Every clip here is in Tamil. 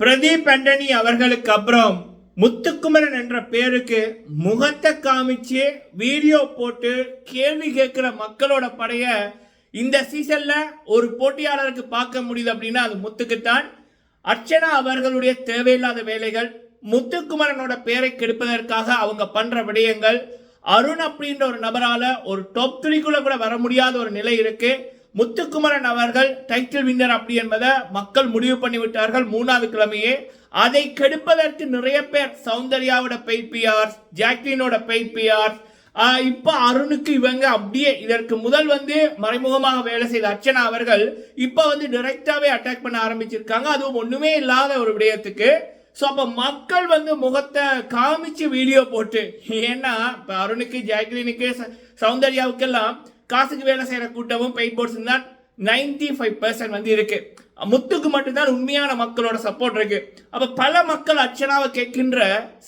பிரதீப் ஆண்டனி அவர்களுக்கு அப்புறம் முத்துக்குமரன் என்ற பேருக்கு முகத்தை காமிச்சு வீடியோ போட்டு கேள்வி கேட்குற மக்களோட படைய இந்த சீசன்ல ஒரு போட்டியாளருக்கு பார்க்க முடியுது அப்படின்னா அது முத்துக்குத்தான். அர்ச்சனா அவர்களுடைய தேவையில்லாத வேலைகள் முத்துக்குமரனோட பேரை கெடுப்பதற்காக அவங்க பண்ற விடயங்கள் அருண் அப்படின்ற ஒரு நபரால ஒரு டாப் த்ரீக்குள்ள கூட வர முடியாத ஒரு நிலை இருக்கு. முத்துக்குமரன் அவர்கள் டைட்டில் வின்னர் அப்படி என்பதை மக்கள் முடிவு பண்ணிவிட்டார்கள் மூணாவது கிழமையே. அதை கெடுப்பதற்கு நிறைய பேர் சௌந்தர்யாவோட பெய்ட் பிஆர் ஜாக்லினோட பெய்ட் பிஆர் அருணுக்கு இவங்க அப்படியே இதற்கு முதல் வந்து மறைமுகமாக வேலை செய்த அர்ச்சனா அவர்கள் இப்போ வந்து டைரக்டாவே அட்டாக் பண்ண ஆரம்பிச்சிருக்காங்க. அதுவும் ஒன்றுமே இல்லாத ஒரு விடயத்துக்கு. ஸோ அப்போ மக்கள் வந்து முகத்தை காமிச்சு வீடியோ போட்டு ஏன்னா இப்போ அருணுக்கு ஜாக்லினுக்கு ச- சௌந்தர்யாவுக்கெல்லாம் காசுக்கு வேலை செய்கிற கூட்டமும் பெயிட் போர்ட்ஸும் தான் நைன்டி ஃபைவ் பர்சன்ட் வந்து இருக்கு. முத்துக்கு மட்டும்தான் உண்மையான மக்களோட சப்போர்ட் இருக்கு. அப்ப பல மக்கள் அர்ச்சனாவை கேட்கின்ற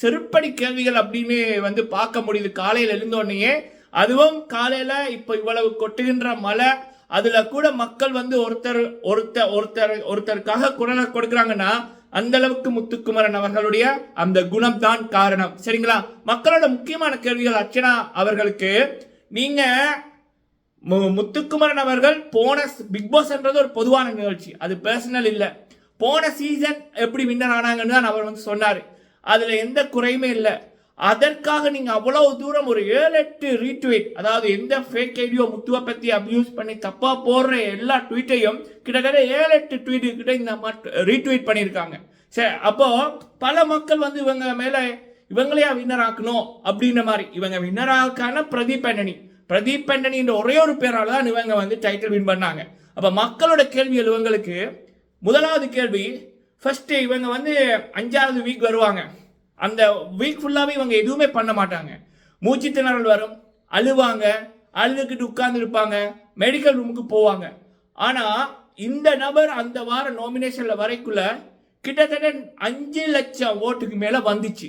செருப்படி கேள்விகள் அப்படின்னு வந்து பார்க்க முடியுது. காலையில எழுந்த அதுவும் காலையில இப்ப இவ்வளவு கொட்டுகின்ற மழை அதுல கூட மக்கள் வந்து ஒருத்தர் ஒருத்தர் ஒருத்தர் ஒருத்தருக்காக குரலை கொடுக்குறாங்கன்னா அந்த அளவுக்கு முத்துக்குமரன் அவர்களுடைய அந்த குணம் தான் காரணம். சரிங்களா? மக்களோட முக்கியமான கேள்விகள் அர்ச்சனா அவர்களுக்கு நீங்க முத்துக்குமரன் அவர்கள் போன பிக் பாஸ்ன்றது ஒரு பொதுவான நிகழ்ச்சி. அது பர்சனல் இல்லை. போன சீசன் எப்படி வின்னர் ஆனாங்கன்னு தான் அவர் வந்து சொன்னார். அதில் எந்த குறையுமே இல்லை. அதற்காக நீங்கள் அவ்வளோ தூரம் ஒரு ஏழு எட்டு ரீட்வீட் அதாவது எந்த ஃபேக் ஐடியோ முத்துவை பற்றி அப்யூஸ் பண்ணி தப்பாக போடுற எல்லா ட்வீட்டையும் கிட்டத்தட்ட ஏழு எட்டு ட்வீட் கிட்ட இந்த ரீட்வீட் பண்ணியிருக்காங்க. சரி அப்போது பல மக்கள் வந்து இவங்க மேலே இவங்களையா வின்னர் ஆக்கணும் அப்படின்ற மாதிரி. இவங்க வின்னர் ஆக்கான பிரதீப் ஆண்டனி பிரதீப் பெண்டனின்ற ஒரே ஒரு பேரால் தான் இவங்க வந்து டைட்டில் வின் பண்ணாங்க. அப்போ மக்களோட கேள்விகள் இவங்களுக்கு முதலாவது கேள்வி ஃபஸ்ட்டு இவங்க வந்து அஞ்சாவது வீக் வருவாங்க. அந்த வீக் ஃபுல்லாகவே இவங்க எதுவுமே பண்ண மாட்டாங்க. மூச்சு திணறல் வரும் அழுவாங்க அழுதுகிட்டு உட்கார்ந்து இருப்பாங்க மெடிக்கல் ரூமுக்கு போவாங்க. ஆனால் இந்த நபர் அந்த வார நாமினேஷனில் வரைக்குள்ள கிட்டத்தட்ட அஞ்சு லட்சம் ஓட்டுக்கு மேலே வந்துச்சு.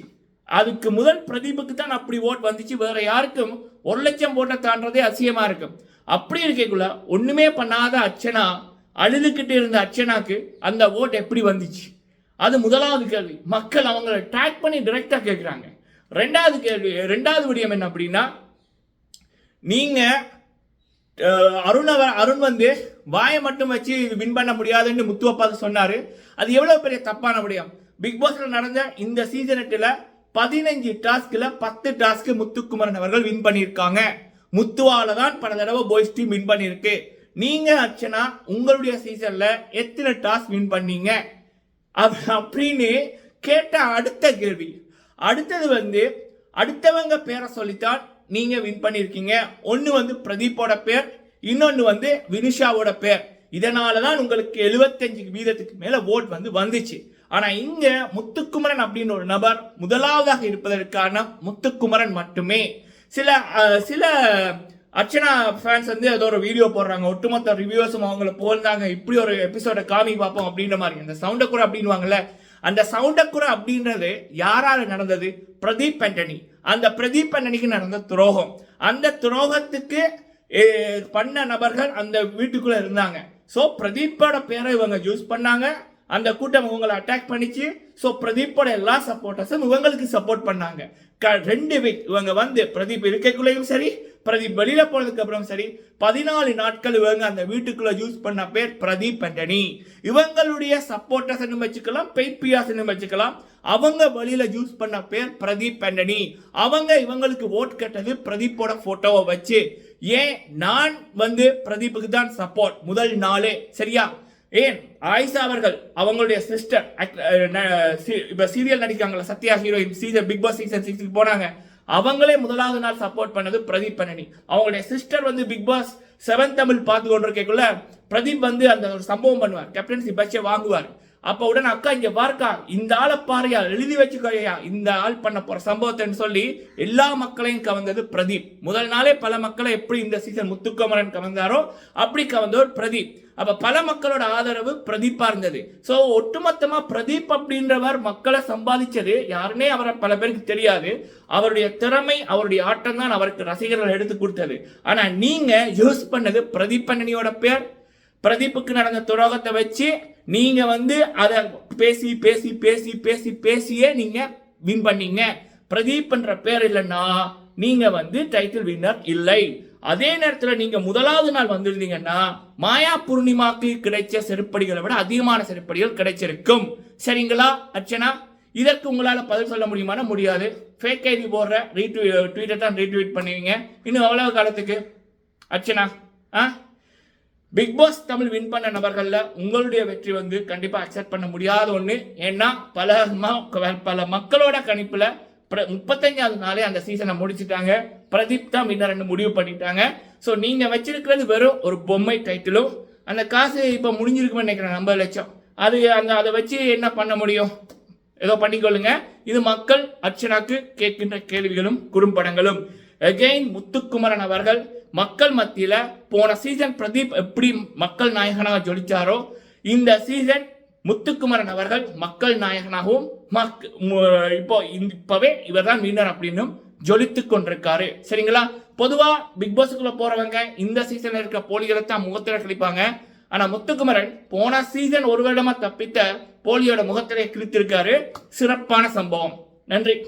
அதுக்கு முதல் பிரதீபுக்கு தான் அப்படி ஓட் வந்துச்சு. வேற யாருக்கும் ஒரு லட்சம் ஓட்டை தாண்டதே அசியமாக இருக்கும் அப்படி இருக்கக்குள்ள ஒன்றுமே பண்ணாத அர்ச்சனா அழுதுகிட்டு இருந்த அர்ச்சனாக்கு அந்த ஓட் எப்படி வந்துச்சு? அது முதலாவது கேள்வி. மக்கள் அவங்கள ட்ராக் பண்ணி டிரெக்டாக கேட்குறாங்க ரெண்டாவது கேள்வி ரெண்டாவது விடயம் என்ன அப்படின்னா நீங்கள் அஹ், அருண் அருண் வந்து வாயை மட்டும் வச்சு இது வின் பண்ண முடியாதுன்னு முத்துவப்பா சொன்னார். அது எவ்வளோ பெரிய தப்பான விடயம். பிக் பாஸில் நடந்த இந்த சீசன் பதினஞ்சு டாஸ்கில் பத்து டாஸ்க் முத்துக்குமரன் அவர்கள் வின் பண்ணியிருக்காங்க. முத்துவால தான் பல தடவை பாய்ஸ் டீம் வின் பண்ணியிருக்கு. நீங்க அர்ச்சனா உங்களுடைய சீசன்ல எத்தனை டாஸ்க் வின் பண்ணீங்க? அப்படின்னு கேட்ட அடுத்த கேள்வி. அடுத்தது வந்து அடுத்தவங்க பேரை சொல்லித்தான் நீங்க வின் பண்ணியிருக்கீங்க. ஒன்னு வந்து பிரதீப்போட பேர் இன்னொன்னு வந்து வினிஷாவோட பேர். இதனால தான் உங்களுக்கு 75 வீதத்துக்கு மேல ஓட் வந்து வந்துச்சு. ஆனா இங்க முத்துக்குமரன் அப்படின்னு ஒரு நபர் முதலாவதாக இருப்பதற்கான முத்துக்குமரன் மட்டுமே. சில சில அர்ச்சனா ஃபேன்ஸ் வந்து ஏதோ ஒரு வீடியோ போடுறாங்க. ஒட்டுமொத்த ரிவ்யூஸும் அவங்கள போந்தாங்க. இப்படி ஒரு எபிசோட காமி பார்ப்போம் அப்படின்ற மாதிரி. அந்த சவுண்டை கூட அப்படின்வாங்கல்ல அந்த சவுண்டை கூட அப்படின்றது யாரால நடந்தது? பிரதீப் ஆண்டனி. அந்த பிரதீப் ஆண்டனிக்கு நடந்த துரோகம். அந்த துரோகத்துக்கு பண்ண நபர்கள் அந்த வீட்டுக்குள்ள இருந்தாங்க. ஸோ பிரதீப்போட பேரை இவங்க யூஸ் பண்ணாங்க. அந்த கூட்டம் இவங்களை அட்டாக் பண்ணிச்சு. ஸோ பிரதீப்போட எல்லா சப்போர்ட்டர்ஸும் இவங்களுக்கு சப்போர்ட் பண்ணாங்க. க- ரெண்டு வீக் இவங்க வந்து பிரதீப் இருக்கைக்குள்ளேயும் சரி பிரதீப் வெளியில் போனதுக்கு அப்புறம் சரி பதினாலு நாட்கள் இவங்க அந்த வீட்டுக்குள்ள யூஸ் பண்ண பேர் பிரதீப் அண்டனி. இவங்களுடைய சப்போர்ட்டர்ஸ் வச்சுக்கலாம் பெய்பியாஸ் வச்சுக்கலாம் அவங்க வழியில் யூஸ் பண்ண பேர் பிரதீப் ஆண்டனி அவங்க இவங்களுக்கு ஓட் கட்டது பிரதீப்போட போட்டோவை வச்சு. ஏன்? நான் வந்து பிரதீப்புக்கு தான் சப்போர்ட் முதல் நாளே சரியா? ஏன்? ஆயிஷா அவர்கள் அவங்களுடைய சிஸ்டர் இப்போ serial நடிக்காங்களா Sathya heroine season Bigg Boss season சிக்ஸ்க்கு போனாங்க. அவங்களே முதலாவது நாள் சப்போர்ட் பண்ணது பிரதீப் பண்ணனி அவங்களுடைய சிஸ்டர் வந்து பிக் பாஸ் செவன் தமிழ் பார்த்து கொண்டிருக்கக்குள்ள பிரதீப் வந்து அந்த ஒரு சம்பவம் பண்ணுவார். கேப்டன்சி பச்சை வாங்குவார். அப்போ உடனே அக்கா இங்கே பார்க்கா இந்த ஆளை பாருயா எழுதி வச்சுக்கோயா இந்த ஆள் பண்ண போகிற சம்பவத்தைன்னு சொல்லி எல்லா மக்களையும் கவர்ந்தது பிரதீப். முதல் நாளே பல மக்களை எப்படி இந்த சீசன் முத்துக்குமரன் கவர்ந்தாரோ அப்படி கவர்ந்தவர் பிரதீப். அப்போ பல மக்களோட ஆதரவு பிரதீப்பாக இருந்தது. ஸோ ஒட்டுமொத்தமாக பிரதீப் அப்படின்றவர் மக்களை சம்பாதிச்சது யாருமே அவரை பல பேருக்கு தெரியாது. அவருடைய திறமை அவருடைய ஆட்டம் தான் அவருக்கு ரசிகர்கள் எடுத்து கொடுத்தது. ஆனால் நீங்கள் யூஸ் பண்ணது பிரதீப் அண்ணனியோட பேர். பிரதீப்புக்கு நடந்த துரோகத்தை வச்சு நீங்க வந்து அதை பேசி பேசி பேசி பேசி பேசியே நீங்க வின் பண்ணீங்க. பிரதீப்ன்ற பேர் இல்லைன்னா நீங்க வந்து டைட்டில் வின்னர் இல்லை. அதே நேரத்தில் நீங்க முதலாவது நாள் வந்திருந்தீங்கன்னா மாயா பூர்ணிமாக்கு கிடைச்ச செருப்படிகளை விட அதிகமான செருப்படிகள் கிடைச்சிருக்கும். சரிங்களா அர்ச்சனா? இதற்கு உங்களால் பதில் சொல்ல முடியுமானா? முடியாது. ஃபேக் ஐடி போடுற ரீட்வீ ட்வீட்டை தான் ரீட்வீட் பண்ணுவீங்க. இன்னும் எவ்வளவு காலத்துக்கு? அர்ச்சனா ஆ? பிக் பாஸ் தமிழ் வின் பண்ண நபர்களில் உங்களுடைய வெற்றி வந்து கண்டிப்பாக அக்செப்ட் பண்ண முடியாத ஒன்று ஏன்னா பல பல மக்களோட கணிப்பில் முப்பத்தஞ்சாவது நாளே அந்த சீசனை முடிச்சுட்டாங்க. பிரதீப் தான் வின்னர்னு முடிவு பண்ணிட்டாங்க. ஸோ நீங்கள் வச்சிருக்கிறது வெறும் ஒரு பொம்மை டைட்டிலும் அந்த காசு இப்போ முடிஞ்சிருக்குமே நினைக்கிறேன் ஐம்பது லட்சம். அது அந்த அதை வச்சு என்ன பண்ண முடியும்? ஏதோ பண்ணிக்கொள்ளுங்க. இது மக்கள் அர்ச்சனாக்கு கேட்கின்ற கேள்விகளும் குறும்படங்களும். அகைன் முத்துக்குமரன் அவர்கள் மக்கள் மத்தியில் போன சீசன் பிரதீப் எப்படி மக்கள் நாயகனாக ஜொலிச்சாரோ இந்த சீசன் முத்துக்குமரன் அவர்கள் மக்கள் நாயகனாகவும் மக்- இப்போ இந்த- இவர் இவர்தான் வின்னர் அப்படின்னு ஜொலித்து கொண்டிருக்காரு. சரிங்களா? பொதுவா பிக் பாஸுக்குள்ள போறவங்க இந்த சீசன்ல இருக்க போலிகளை தான் முகத்தில கிழிப்பாங்க ஆனா முத்துக்குமரன் போன சீசன் ஒரு வருடமா தப்பித்த போலியோட முகத்திலே கிழித்திருக்காரு. சிறப்பான சம்பவம். நன்றி.